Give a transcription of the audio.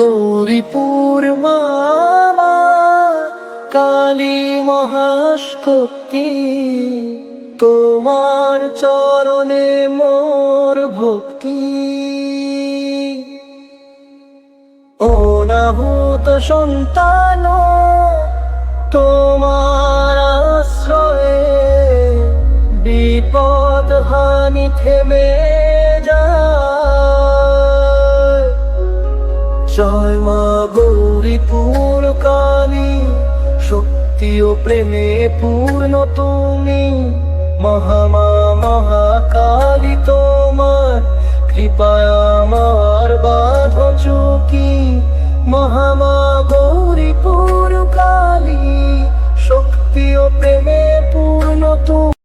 গৌরীপুর মামা কালী মহাশক্তি, তোমার চরণে মোর ভক্তি। অনাভূত সন্তান, তোমার আশ্রয়ে বিপদ হানি থেমে জয় মা গৌরীপুর কালী। শক্তি ও প্রেমে পূর্ণ তুমি। মহামা মহাকালী তোমার। কৃপায় আমার বাধ চুকি। মহামা গৌরীপুর কালী। শক্তি ও প্রেমে পূর্ণ তুমি।